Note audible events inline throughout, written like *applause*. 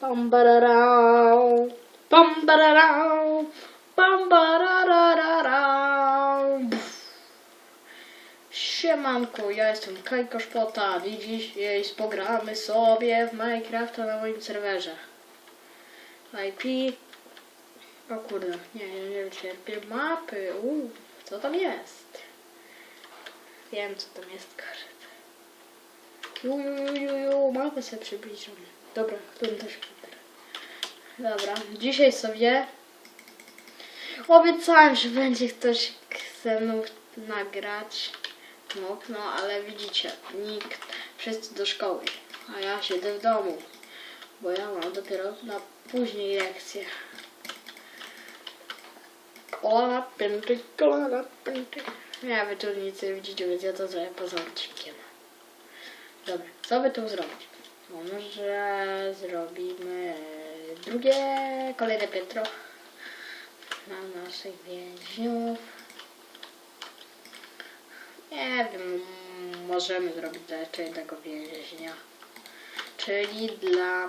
Pam bararau, pam bararau, pam. Siemanko, ja jestem Kajko Szpota i dzisiaj pogramy sobie w Minecrafta na moim serwerze. IP... O kurde, nie, nie, nie cierpię. Mapy, uuu, co tam jest? Wiem, co tam jest, kurde. Ju, ju, ju, ju, ju, mapę sobie przybliżam. Dobra, którym też komputer. Dobra, dzisiaj sobie obiecałem, że będzie ktoś ze mną nagrać. No, no, ale widzicie, nikt, wszyscy do szkoły, a ja siedzę w domu, bo ja mam dopiero na później lekcje. Kola na pęty, kola na pęty. Ja nie widzicie, więc ja to zrobię poza odcinkiem. Dobra, co by tu zrobić? Może zrobimy drugie, kolejne piętro na naszych więźniów. Nie wiem, możemy zrobić dla jeszcze jednego więźnia. Czyli dla,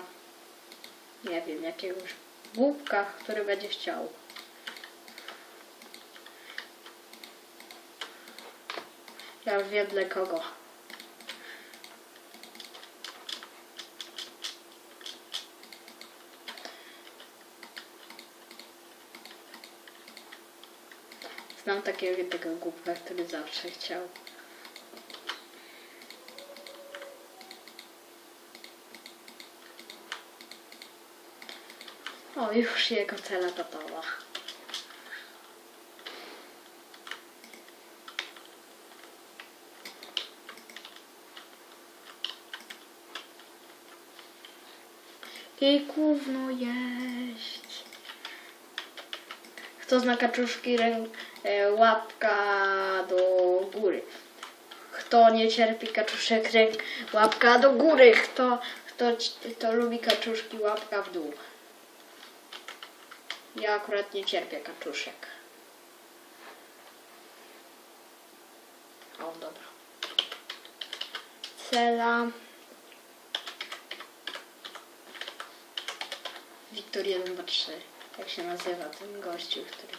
nie wiem, jakiegoś głupka, który będzie chciał. Ja wiem dla kogo. Znam takiego tego głupka, który zawsze chciał. O, już jego cela gotowa. I gówno jeść. Kto zna kaczuszki, rę, e, łapka do góry. Kto nie cierpi kaczuszek, ręk, łapka do góry. Kto, kto, kto lubi kaczuszki, łapka w dół. Ja akurat nie cierpię kaczuszek. O, dobra. Cela. Wiktor 1, 2, 3. Jak się nazywa ten gościu, który...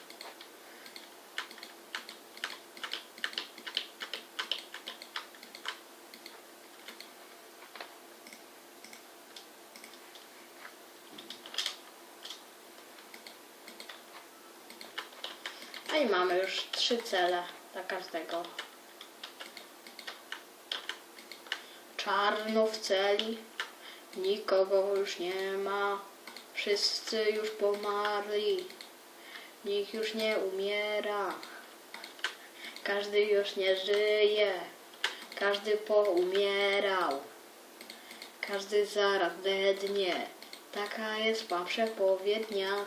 A i mamy już trzy cele dla każdego. Czarno w celi. Nikogo już nie ma. Wszyscy już pomarli. Nikt już nie umiera. Każdy już nie żyje. Każdy poumierał. Każdy zaraz dednie. Taka jest ma przepowiednia.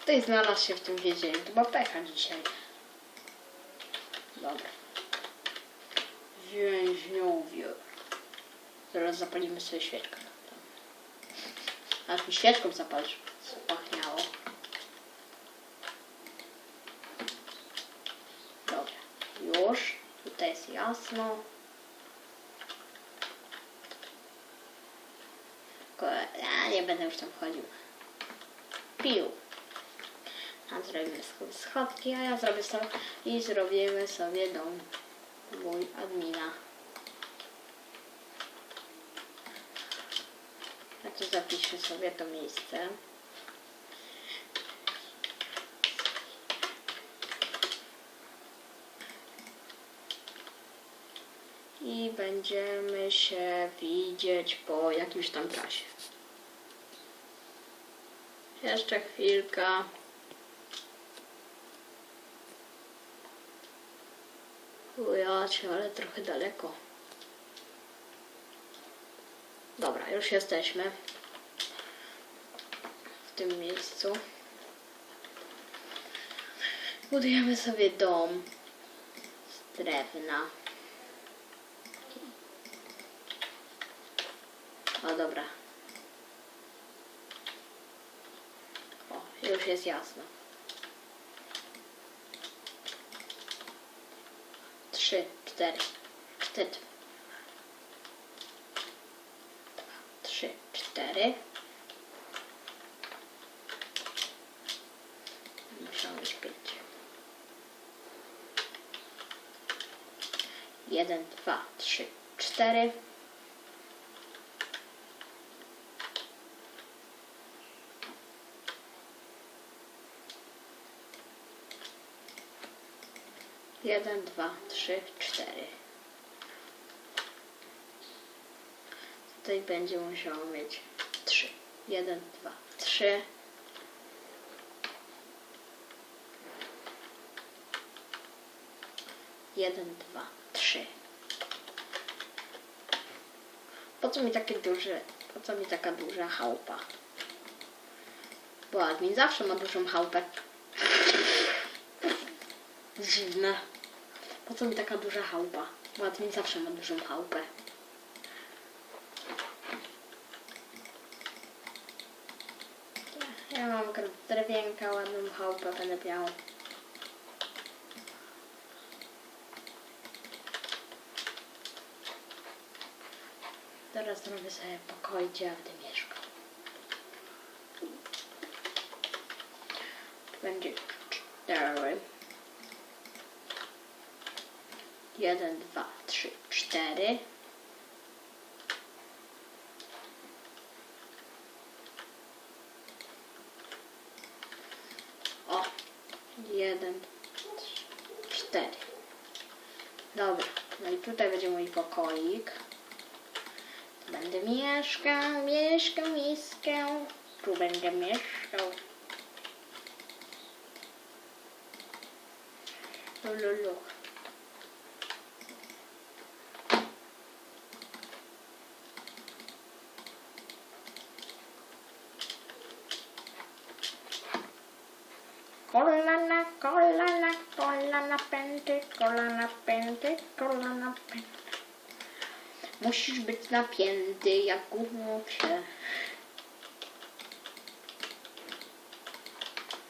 Tutaj znalazł się w tym więzieniu. To ma pecha dzisiaj. Dobra. Więźniowie. Zaraz zapalimy sobie świeczkę. Aż mi świeczką zapalić pachniało. Dobra. Już. Tutaj jest jasno. Ja nie będę już tam chodził. Pił. A zrobimy sch- schodki, a ja zrobię sobie i zrobimy sobie dom mój admina. Tu zapiszę sobie to miejsce. I będziemy się widzieć po jakimś tam czasie. Jeszcze chwilka. Ujacie, ale trochę daleko. Dobra, już jesteśmy w tym miejscu. Budujemy sobie dom z drewna. O, dobra. O, już jest jasno. Trzy, cztery, cztery. 4. Muszą być 5. 1, 2, 3, 4. Jeden, dwa, trzy, cztery. Tutaj będzie musiało mieć trzy. Jeden, dwa, trzy. Jeden, dwa, trzy. Po co mi takie duże, po co mi taka duża chałupa? Bo admin zawsze ma dużą chałupę. *laughs* Dziwne. Po co mi taka duża chałupa? Bo admin zawsze ma dużą chałupę. Akurat drewienka, ładną chałupę, będę miał. Teraz zrobię sobie pokój, gdzie ja będę mieszkał. Tu będzie cztery. Jeden, dwa, trzy, cztery. O, jeden, trzy, cztery. Dobra, no i tutaj będzie mój pokoik. Będę mieszkał, mieszkał, mieszkał. Tu będę mieszkał. Lulu. Kolana, kolana, kolana pęty, kolana pęty, kolana pęty. Musisz być napięty jak głupie.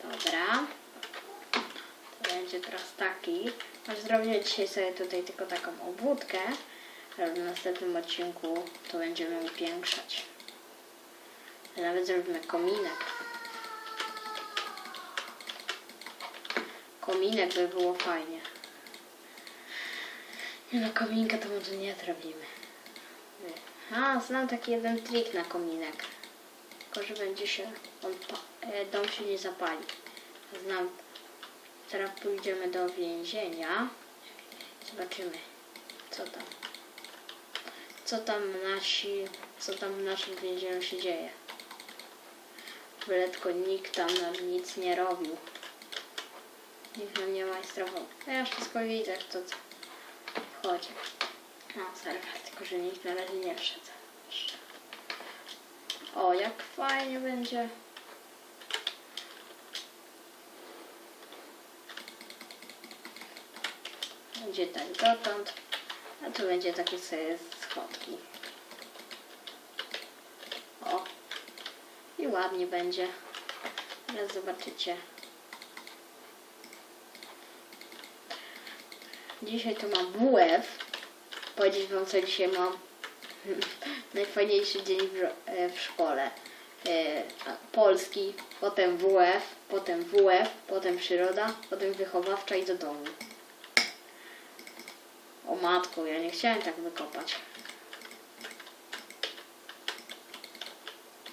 Dobra. Będzie teraz taki. Aż zrobię dzisiaj sobie tutaj tylko taką obwódkę. ale W następnym odcinku to będziemy upiększać. Nawet zrobimy kominek. Kominek by było fajnie. Nie no, kominka to może nie zrobimy. A, znam taki jeden trik na kominek. Tylko, że będzie się, on, e, dom się nie zapali. Znam, teraz pójdziemy do więzienia. Zobaczymy, co tam. Co tam nasi, co tam w naszym więzieniu się dzieje. Byle tylko nikt tam nam nic nie robił. Nikt nam nie majstrował. Ja wszystko widzę, kto co wchodzi. No, serwer, tylko że nikt na razie nie wszedł. O, jak fajnie będzie. Będzie tak dotąd, a tu będzie takie sobie schodki. O, i ładnie będzie. Teraz zobaczycie. Dzisiaj to mam WF. Powiedzieć wam co dzisiaj mam. *laughs* Najfajniejszy dzień w, e, w szkole. E, Polski, potem WF, potem WF, potem przyroda, potem wychowawcza i do domu. O matko, ja nie chciałem tak wykopać.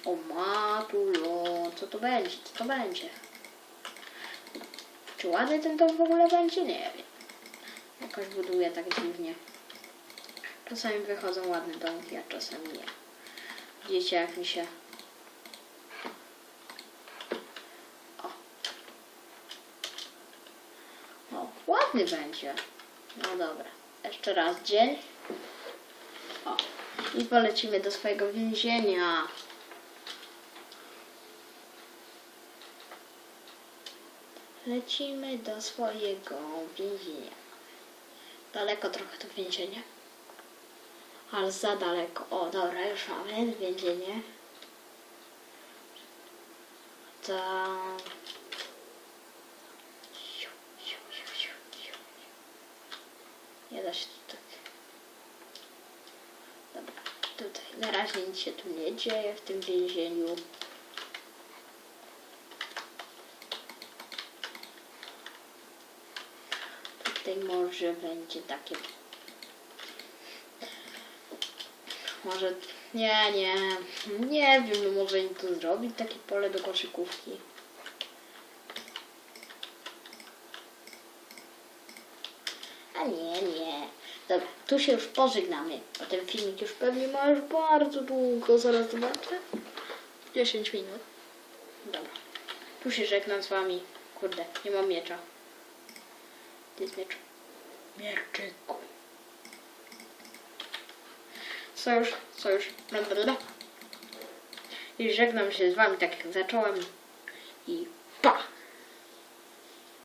O matulo, co to będzie? Co to będzie? Czy ładny ten dom w ogóle będzie? Nie wiem. Jakoś buduje tak dziwnie. Czasami wychodzą ładne domki, a czasami nie. Widzicie jak mi się... O. O, ładny będzie. No dobra. Jeszcze raz dzień. O. I polecimy do swojego więzienia. Lecimy do swojego więzienia. Daleko trochę to więzienie. Ale za daleko. O, dobra, już mamy więzienie. Siu. Nie da się tak. Dobra, Tutaj na razie nic się tu nie dzieje w tym więzieniu. Tutaj może będzie takie. Może. Nie, nie. Nie wiem, no może im tu zrobić takie pole do koszykówki. A nie, nie. Dobra, tu się już pożegnamy. Bo ten filmik już pewnie ma już bardzo długo. Zaraz zobaczę. 10 minut. Dobra. Tu się żegnam z wami. Kurde, nie mam miecza. Miecz? Mieczyku. Sojusz, sojusz. Blablabla. I żegnam się z wami tak jak zacząłem. I pa!